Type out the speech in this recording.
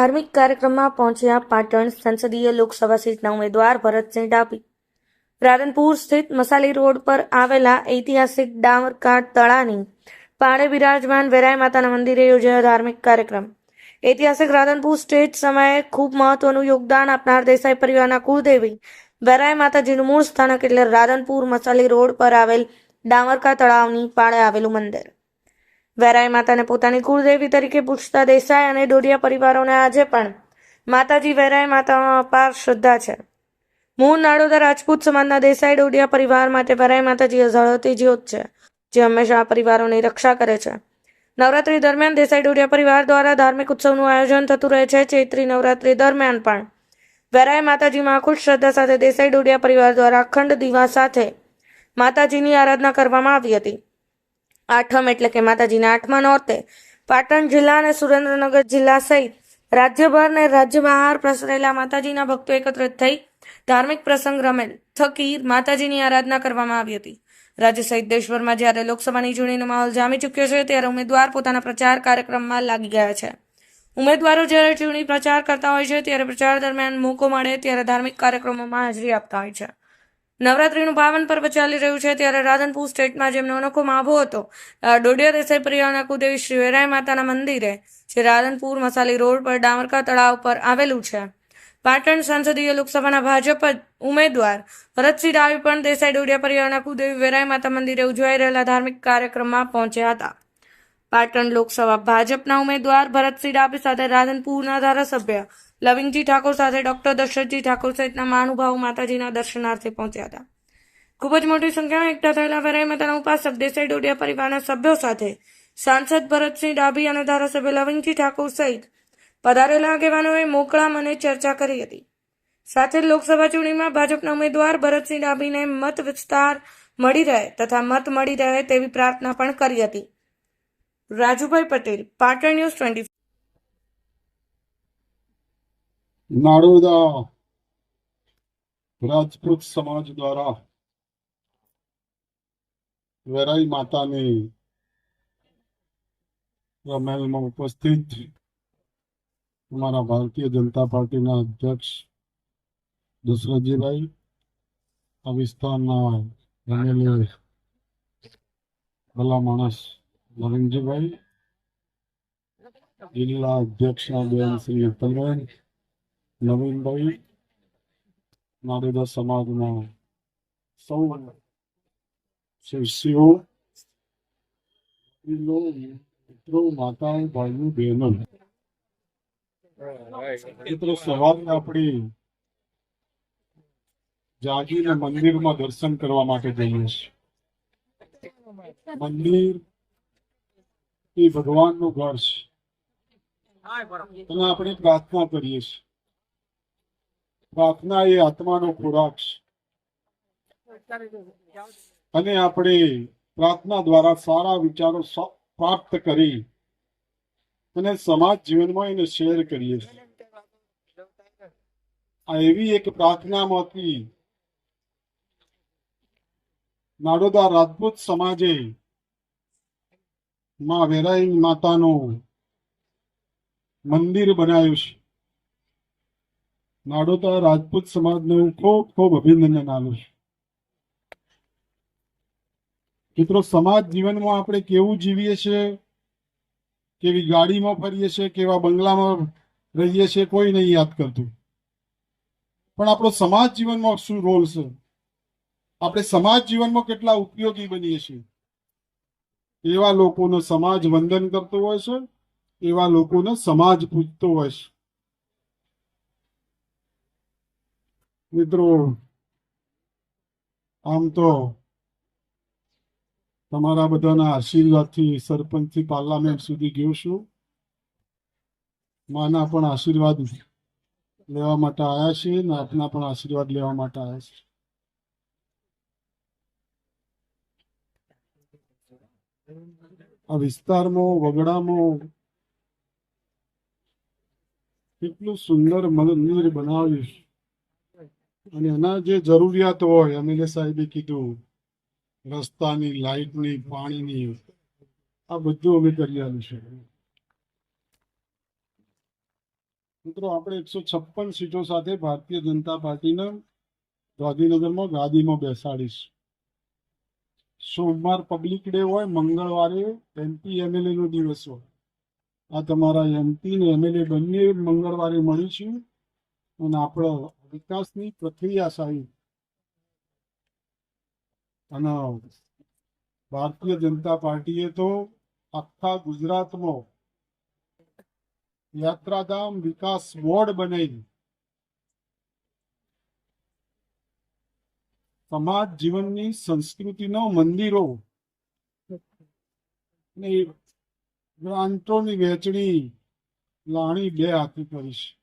ધાર્મિક કાર્યક્રમમાં પહોંચ્યા પાટણ સંસદીય લોકસભા સીટના ઉમેદવાર ભરતસિંહ ડાભી. રાધનપુર સ્થિત મસાલી રોડ પર આવેલા ઐતિહાસિક ડામરકાટ તળાની પાળે બિરાજમાન વેરાય માતાના મંદિરે યોજાયો ધાર્મિક કાર્યક્રમ. ઐતિહાસિક રાધનપુર સ્ટેટ સમયે ખૂબ મહત્વનું યોગદાન આપનાર દેસાઈ પરિવારના કુળદેવી વેરાય માતાજીનું મૂળ સ્થાનક એટલે રાધનપુર મસાલી રોડ પર આવેલ ડામરકા તળાવની પાળે આવેલું મંદિર. વેરાય માતાને પોતાની કુળદેવી તરીકે પૂછતા દેસાઈ અને ડોડિયા પરિવારોને આજે પણ માતાજી વેરાય માતામાં અપાર શ્રદ્ધા છે. મૂળ નાડોદા રાજપૂત સમાજના દેસાઈ, ડોડિયા પરિવાર માટે વેરાય માતાજી ઝળહળતી જ્યોત છે, જે હંમેશા આ પરિવારોની રક્ષા કરે છે. નવરાત્રી દરમિયાન દેસાઈ, ડોડિયા પરિવાર દ્વારા ધાર્મિક ઉત્સવનું આયોજન થતું રહે છે. ચૈત્રી નવરાત્રી દરમિયાન પણ વેરાય માતાજીમાં ખુશ શ્રદ્ધા સાથે દેસાઈ, ડોડિયા પરિવાર દ્વારા અખંડ દીવા સાથે માતાજીની આરાધના કરવામાં આવી હતી. આઠમ એટલે કે માતાજીના આઠમા નોરતે પાટણ જિલ્લા અને સુરેન્દ્રનગર જિલ્લા સહિત રાજ્યભર ને રાજ્ય બહાર પ્રસરેલા માતાજીના ભક્તો એકત્રિત થઈ ધાર્મિક પ્રસંગ રમેલ થકી માતાજીની આરાધના કરવામાં આવી હતી. રાજ્ય સહિત દેશભરમાં જ્યારે લોકસભાની ચૂંટણીનો માહોલ જામી ચૂક્યો છે, ત્યારે ઉમેદવાર પોતાના પ્રચાર કાર્યક્રમમાં લાગી ગયા છે. ઉમેદવારો જ્યારે ચૂંટણી પ્રચાર કરતા હોય છે, ત્યારે પ્રચાર દરમિયાન મોકો મળે ત્યારે ધાર્મિક કાર્યક્રમોમાં હાજરી આપતા હોય છે. નવરાત્રીનું પાવન પર્વ ચાલી રહ્યું છે ત્યારે રાધનપુર સ્ટેટમાં જેમનો અનોખો માભો હતો ડોડિયા દેસાઈ પરિવારના કુદેવી શ્રી વેરાય માતાના મંદિરે, જે રાધનપુર મસાલી રોડ પર ડામરકા તળાવ પર આવેલું છે. પાટણ સંસદીય લોકસભાના ભાજપ ઉમેદવાર ભરતસિંહ ડાવી પણ દેસાઈ ડોડિયા પરિવારના કુદેવી વેરાય માતા મંદિરે ઉજવાઈ રહેલા ધાર્મિક કાર્યક્રમમાં પહોંચ્યા હતા. પાટણ લોકસભા ભાજપના ઉમેદવાર ભરતસિંહ ડાભી સાથે રાધનપુરના ધારાસભ્ય લવિંગજી ઠાકોર સાથે ડોક્ટર દશરથજી ઠાકોર સહિતના મહાનુભાવો માતાજીના દર્શનાર્થે પહોંચ્યા હતા. ખૂબ જ મોટી સંખ્યામાં એકઠા થયેલા વેરાઈ માતાના ઉપાસક દેસાઈ ડોડિયા પરિવારના સભ્યો સાથે સાંસદ ભરતસિંહ ડાભી અને ધારાસભ્ય લવિંગજી ઠાકોર સહિત પધારેલા આગેવાનોએ મોકળા મને ચર્ચા કરી હતી. સાથે જ લોકસભા ચૂંટણીમાં ભાજપના ઉમેદવાર ભરતસિંહ ડાભીને મત વિસ્તાર મળી રહે તથા મત મળી રહે તેવી પ્રાર્થના પણ કરી હતી. રાજુભાઈ પટેલ, પાટણ ન્યૂઝ ટ્વેન્ટી નાડોદા રાજપૂત સમાજ દ્વારા વેરાઈ માતાની રમેલમાં ઉપસ્થિત અમારા ભારતીય જનતા પાર્ટીના અધ્યક્ષ દશરથજીભાઈ, આ વિસ્તારના રમેલે ભલા માણસ નરેન્દ્રભાઈ જિલ્લા અધ્યક્ષના બેન શ્રી અતલબેન નવીનભાઈ નાડેદા સમાજના સૌ શિષ્યો મિત્રો માતા ભાઈઓ બહેનો. મિત્રો સવારે આપણી જાગીને મંદિરમાં દર્શન કરવા માટે જઈએ છીએ. મંદિર એ ભગવાનનું ઘર છે. અને આપણે પ્રાર્થના કરીએ છીએ. પ્રાર્થના એ આત્માનો ખોરાક છે. અને આપણે પ્રાર્થના દ્વારા સારા વિચારો પ્રાપ્ત કરી અને સમાજ જીવનમાં એને શેર કરીએ આ એવી એક પ્રાર્થનામાંથી નાડોદા રાજપૂત સમાજે માં વેરાઈ માતાનું મંદિર બનાવ્યું છે. નાડોદા રાજપૂત સમાજને હું ખૂબ ખૂબ અભિનંદન આપું છું. મિત્રો, સમાજ જીવનમાં આપણે કેવું જીવીએ છીએ? કેવી ગાડીમાં ફરીએ છીએ? કેવા બંગલામાં રહીએ છીએ? કોઈ નહીં યાદ કરતું. પણ આપણો સમાજ જીવનમાં શું રોલ છે? આપણે સમાજ જીવનમાં કેટલા ઉપયોગી બનીએ છીએ? એવા લોકોનો સમાજ વંદન કરતો હોય છે, એવા લોકોને સમાજ પૂજતો હોય છે. મિત્રો, આમ તો તમારા બધાના આશીર્વાદથી સરપંચથી પાર્લામેન્ટ સુધી ગયો છું માના પણ આશીર્વાદ લેવા માટે આવ્યા છે અને આપના પણ આશીર્વાદ લેવા માટે આવ્યા છે આ વિસ્તારમાં, વગડામાં કેટલું સુંદર મંદિર બનાવ્યું છે. અને એના જે જરૂરિયાત હોય એમએલએ સાહેબે કીધું, રસ્તાની, લાઇટની, પાણીની, આ બધું અમે કરી છે મિત્રો, આપણે એકસો છપ્પન સીટો સાથે ભારતીય જનતા પાર્ટીને ગાંધીનગરમાં ગાદીમાં બેસાડીશ. સોમવાર પબ્લિક ડે હોય, મંગળવારે એમપી એમએલએ નો દિવસ હોય. આ તમારા એમપી ને એમએલએ બંને મંગળવારે મળીશું અને આપણો વિકાસની પ્રક્રિયા સારી. અને ભારતીય જનતા પાર્ટીએ તો આખા ગુજરાતમાં યાત્રાધામ વિકાસ બોર્ડ બનાવી. સમાજ જીવનની સંસ્કૃતિનો મંદિરો. ગ્રાન્ટોની વહેંચણી લાણી બે હાથી કરીશ.